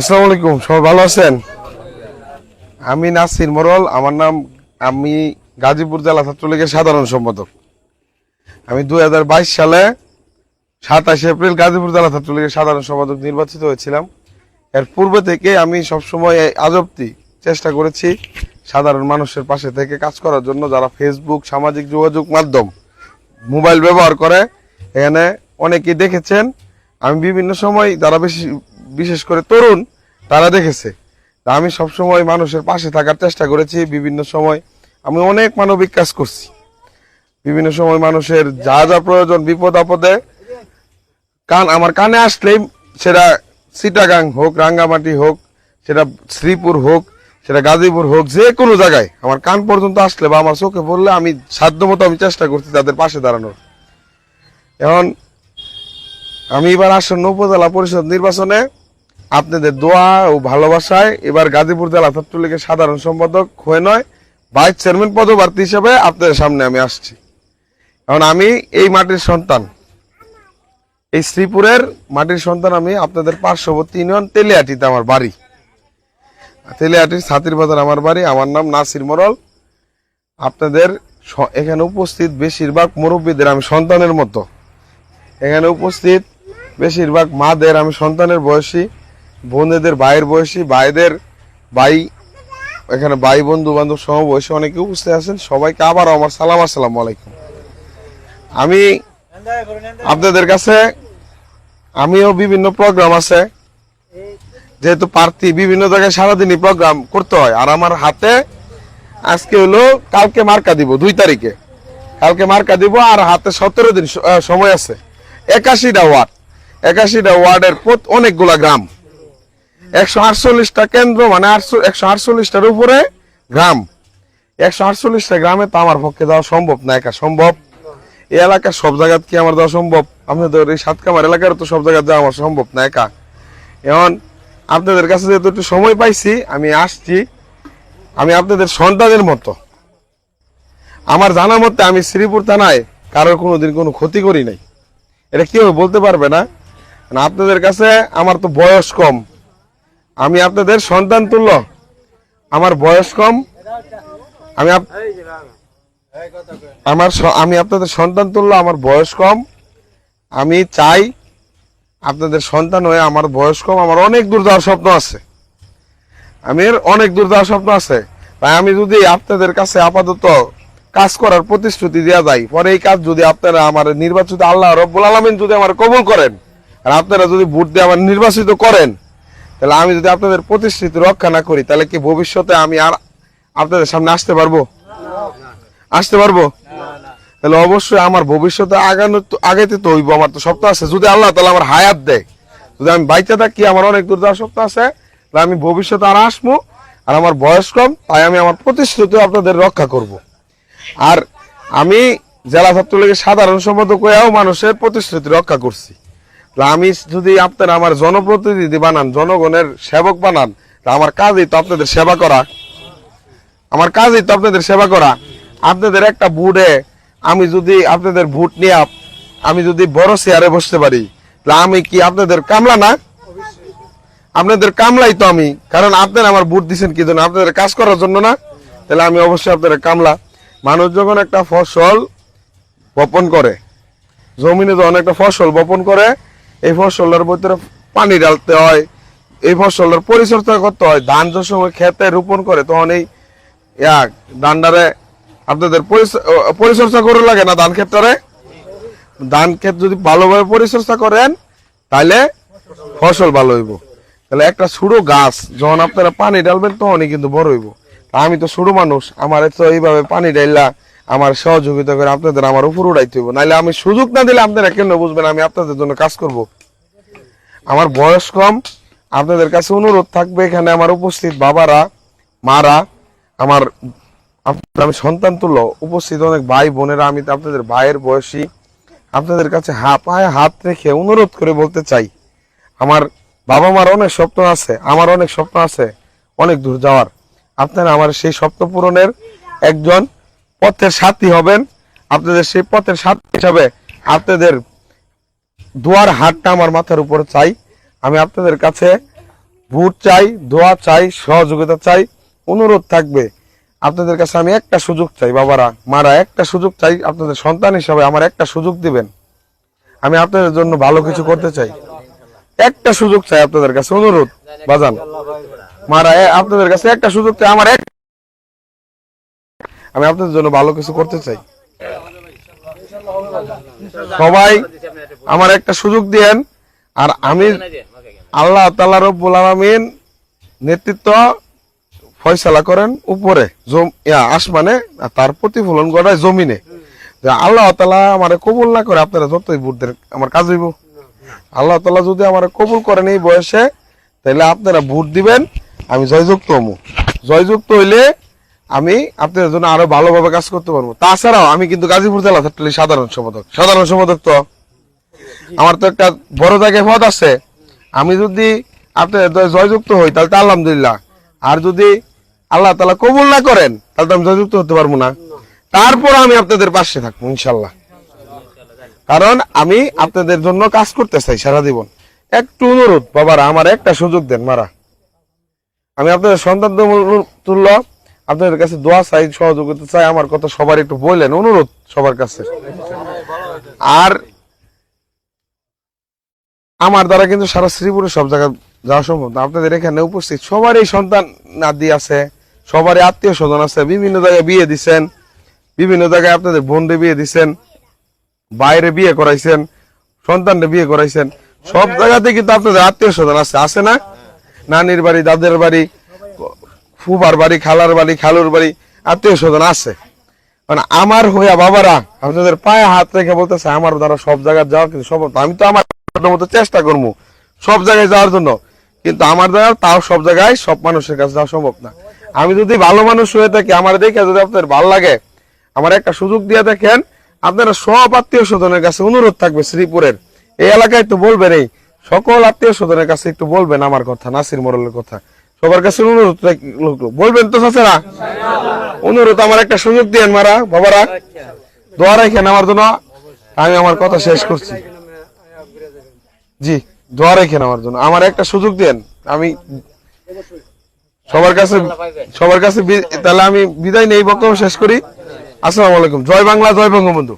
আসসালামু আলাইকুম, সবাই ভালো আছেন? আমি নাসির মরল, আমার নাম, আমি গাজীপুর জেলা ছাত্রলীগের সাধারণ সম্পাদক। আমি দু হাজার বাইশ সালে সাতাশে এপ্রিল গাজীপুর জেলা ছাত্রলীগের সাধারণ সম্পাদক নির্বাচিত হয়েছিলাম। এর পূর্বে থেকে আমি সবসময় এই আজবতি চেষ্টা করেছি সাধারণ মানুষের পাশে থেকে কাজ করার জন্য, যারা ফেসবুক সামাজিক যোগাযোগ মাধ্যম, মোবাইল ব্যবহার করে, এখানে অনেকেই দেখেছেন। আমি বিভিন্ন সময় যারা বেশি বিশেষ করে তরুণ, তারা দেখেছে। আমি সবসময় মানুষের পাশে থাকার চেষ্টা করেছি, বিভিন্ন সময় আমি অনেক মানবিক কাজ করছি। বিভিন্ন সময় মানুষের যা যা প্রয়োজন বিপদ আপদে কান, আমার কানে আসলেই সেটা সিটাগাং হোক, রাঙ্গামাটি হোক, সেটা শ্রীপুর হোক, সেটা গাজীপুর হোক, যে কোনো জায়গায় আমার কান পর্যন্ত আসলে বা আমার চোখে পড়লে আমি সাধ্য মতো আমি চেষ্টা করছি তাদের পাশে দাঁড়ানোর। এখন আমি এবার আসন্ন উপজেলা পরিষদ নির্বাচনে আপনাদের দোয়া ও ভালোবাসায় এবার গাজীপুর জেলা ছাত্রলীগের সাধারণ সম্পাদক হয়ে নয়, ভাইস চেয়ারম্যান পদপ্রার্থী হিসেবে আপনাদের সামনে আমি আসছি। এখন আমি এই মাটির সন্তান, এই শ্রীপুরের মাটির সন্তান আমি আপনাদের পার্শ্ববর্তী ইউনিয়ন তেলিয়াটিতে আমার বাড়ি। তেলিয়াটির ছাতির বাজার আমার বাড়ি, আমার নাম নাসির মরল। আপনাদের এখানে উপস্থিত বেশিরভাগ মুরব্বীদের আমি সন্তানের মতো। এখানে উপস্থিত বেশিরভাগ মাদের আমি সন্তানের বয়সী। বোনেদের ভাইয়ের বয়সী ভাইদের ভাই, এখানে ভাই, বন্ধু বান্ধব সহ বয়সী অনেকে উপস্থিত আছেন। সবাইকে আবারও আমার সালাম, আসসালামু আলাইকুম। আমি আপনাদের কাছে, আমিও বিভিন্ন প্রোগ্রাম আছে। যেহেতু প্রার্থী বিভিন্ন জায়গায় সারাদিনই প্রোগ্রাম করতে হয়। আর আমার হাতে আজকে হলো, কালকে মার্কা দিব, দুই তারিখে। কালকে মার্কা দিব, আর হাতে সতেরো দিন সময় আছে। একাশিটা ওয়ার্ড। একাশিটা ওয়ার্ডের অনেকগুলা গ্রাম। একশো আটচল্লিশটা কেন্দ্র মানে আটশো- একশো আটচল্লিশটার উপরে গ্রাম। একশো আটচল্লিশটা গ্রামে তো আমার পক্ষে সম্ভব না, একা সম্ভব। এই এলাকার সব কি আমার সম্ভব? আপনাদের সাতকামার তো সব যাওয়া আমার সম্ভব না, একা। এখন আপনাদের কাছে যেহেতু একটু সময় পাইছি, আমি আসছি। আমি আপনাদের সন্তানের মতো। আমার জানা মতে আমি শ্রীপুর থানায় কারোর কোনোদিন কোনো ক্ষতি করি নাই। এটা কেউ বলতে পারবে না, আপনাদের কাছে আমার তো বয়স কম। আমি আপনাদের সন্তান তুল্য। আমার বয়স কম। আমি আমার আমি আপনাদের সন্তান তুল্য, আমার বয়স কম। আমি চাই আপনাদের সন্তান হয়ে আমার বয়স কম। আমার অনেক দূর যাওয়ার স্বপ্ন আছে। আমি অনেক দূর যাওয়ার স্বপ্ন আছে। তাই আমি যদি আপনাদের কাছে আপাতত কাজ করার প্রতিশ্রুতি দেওয়া যায়, পরে এই কাজ যদি আপনারা আমার নির্বাচিত আল্লাহ রব্বুল আলমিন যদি আমার কবুল করেন, আর আপনারা যদি ভোট দিয়ে আমার নির্বাচিত করেন তাহলে আমি যদি আপনাদের প্রতিশ্রুতি রক্ষা না করি, তাহলে কি ভবিষ্যতে আমি আর আপনাদের সামনে আসতে পারব? আসতে পারব? তাহলে অবশ্যই আমার ভবিষ্যতে আগানো আগাইতে তো হইব, আমার তো স্বপ্ন আছে। যদি আল্লাহ তাহলে আমার হায়াত দেয়, যদি আমি বাইচা থাকি, আমার অনেক দূর যাওয়ার স্বপ্ন আছে, তাহলে আমি ভবিষ্যতে আর আসব, আর আমার বয়স কম, তাই আমি আমার প্রতিশ্রুতি আপনাদের রক্ষা করব। আর আমি জেলা ছাত্রলীগের সাধারণ সম্পাদক হয়েও মানুষের প্রতিশ্রুতি রক্ষা করছি। আমি যদি আপনারা আমার জনপ্রতিনিধি বানান, জনগণের সেবক বানান আমার কাজই তো আপনাদের সেবা করা। আমার কাজই তো আপনাদের সেবা করা। আপনাদের একটা বুটে আমি যদি আপনাদের ভোট নিয়ে আমি যদি বড় চেয়ারে বসতে পারি তাহলে আমি কি আপনাদের কামলা না? আপনাদের কামলাই তো আমি, কারণ আপনারা আমার ভোট দিচ্ছেন কি জন্য? আপনাদের কাজ করার জন্য না? তাহলে আমি অবশ্যই আপনাদের কামলা। মানুষ যখন একটা ফসল বপন করে, জমিনে যখন একটা ফসল বপন করে এই ফসলের ভিতরে পানি ঢালতে হয়, এই ফসলের পরিচর্যা করতে হয়। ধান যে সময় খেতে রোপণ করে, তখন এই ধানটারে আপনাদের পরিচ- পরিচর্যা করে লাগে না ধান ক্ষেতটারে? ধান ক্ষেত যদি ভালোভাবে পরিচর্যা করেন তাহলে ফসল ভালো হইব। তাহলে একটা ছোট গাছ, যখন আপনারা পানি ঢালবেন, তখনই কিন্তু বড় হইব। আমি তো ছোট মানুষ, আমার তো এইভাবে পানি ঢাইলা আমার সহযোগিতা করে আপনাদের আমার উপর উড়াইতে হইব। নাহলে আমি সুযোগ না দিলে আপনারা কেন বুঝবেন আমি আপনাদের জন্য কাজ করব? আমার বয়স কম, আপনাদের কাছে অনুরোধ থাকবে, এখানে আমার উপস্থিত বাবারা, মারা, আমার আমি সন্তান তুল্য, উপস্থিত অনেক ভাই বোনেরা, আমি আপনাদের ভাইয়ের বয়সী। আপনাদের কাছে হা, পায়ে হাত রেখে অনুরোধ করে বলতে চাই, আমার বাবা মার অনেক স্বপ্ন আছে, আমার অনেক স্বপ্ন আছে, অনেক দূর যাওয়ার। আপনারা আমার সেই স্বপ্ন পূরণের একজন পথের সাথী হবেন। আপনাদের সেই পথের সাথী হিসাবে আপনাদের দুয়ার হাতটা আমার মাথার উপরে চাই। আমি আপনাদের কাছে ভোট চাই, দোয়া চাই, সহযোগিতা চাই, অনুরোধ থাকবে। আপনাদের কাছে আমি একটা সুযোগ চাই, বাবারা, মারা, একটা সুযোগ চাই, আপনাদের সন্তান হিসাবে আমার একটা সুযোগ দিবেন। আমি আপনাদের জন্য ভালো কিছু করতে চাই। একটা সুযোগ চাই আপনাদের কাছে, অনুরোধ, বাজান। মারা আপনাদের কাছে একটা সুযোগ চাই, আমার এক আমি আপনাদের জন্য ভালো কিছু করতে চাই। সবাই আমার একটা সুযোগ দিয়েন, আর আমি আল্লাহ তালা রব্বুল আলামিন নেতৃত্ব ফয়সালা করেন উপরে আসমানে, আর তার প্রতিফলন ঘটায় জমিনে। আল্লাহ তালা আমার কবুল না করে আপনারা যতই ভোট দেন, আমার কাজ হইব। আল্লাহ তালা যদি আমার কবুল করেন এই বয়সে তাহলে আপনারা ভোট দিবেন, আমি জয়যুক্ত হমু। জয়যুক্ত হইলে আমি আপনাদের জন্য আরও ভালোভাবে কাজ করতে পারব। তাছাড়াও আমি কিন্তু গাজীপুর জেলা ছাত্রলীগ সাধারণ সম্পাদক। সাধারণ সম্পাদক তো? আমার তো একটা বড় জায়গায় পদ আছে। আমি যদি আপনার দ- জয়যুক্ত হই, তাহলে তো আলহামদুলিল্লাহ। আর যদি আল্লাহ তালা কবুল না করেন, তাহলে তো আমি জয়যুক্ত হতে পারব না। তারপর আমি আপনাদের পাশে থাকব ইনশাল্লাহ কারণ আমি আপনাদের জন্য কাজ করতে চাই সারা জীবন। একটু অনুরোধ, বাবারা, আমার একটা সুযোগ দেন, মারা। আমি আপনাদের সন্তান তুল্য আপনাদের কাছে দোয়া চাই, সহযোগিতা চাই, আমার কথা সবার একটু বললেন অনুরোধ সবার কাছে। আর আমার দ্বারা কিন্তু সারা শ্রীপুরে সব জায়গায় যাওয়া সম্ভব না। আপনাদের এখানে উপস্থিত সবারই সন্তান নাদি আছে, সবারই আত্মীয় স্বজন আছে, বিভিন্ন জায়গায় বিয়ে দিচ্ছেন বিভিন্ন জায়গায় আপনাদের বোনরে বিয়ে দিচ্ছেন বাইরে বিয়ে করাইছেন, সন্তানরে বিয়ে করাইছেন। সব জায়গাতে কিন্তু আপনাদের আত্মীয় স্বজন আছে। আছে না? নানির বাড়ি, দাদের বাড়ি ফুবার বাড়ি, খালার বাড়ি, খালুর বাড়ি, আত্মীয় স্বজন আছে। মানে আমার হইয়া বাবারা আপনাদের পায়ে হাত রেখে বলতেছে, আমার দ্বারা সব জায়গায় যাওয়া কিন্তু সব আমি তো আমার মতো চেষ্টা করব সব জায়গায় যাওয়ার জন্য। কিন্তু আমার দ্বারা তাও সব জায়গায় সব মানুষের কাছে যাওয়া সম্ভব না। আমি যদি ভালো মানুষ হয়ে থাকি, আমার দেখে যদি আপনাদের ভালো লাগে, আমার একটা সুযোগ দিয়ে দেখেন, আপনারা সব আত্মীয় স্বজনের কাছে অনুরোধ থাকবে শ্রীপুরের। এই এলাকায় তো বলবেন এই সকল আত্মীয় স্বজনের কাছে একটু বলবেন আমার কথা, নাসির মোড়লের কথা। সবার কাছে অনুরোধ। বলবেন তো চাচারা? অনুরোধ, আমার একটা সুযোগ দিয়েন মারা, বাবারা। দোয়া রাখেন আমার জন্য। আমি আমার কথা শেষ করছি। জি, দোয়া রাখেন আমার জন্য। আমার একটা সুযোগ দেন আমি সবার কাছে সবার কাছে তাহলে আমি বিদায় নেই, বক্তব্য শেষ করি। আসসালামু আলাইকুম। জয় বাংলা, জয় বঙ্গবন্ধু।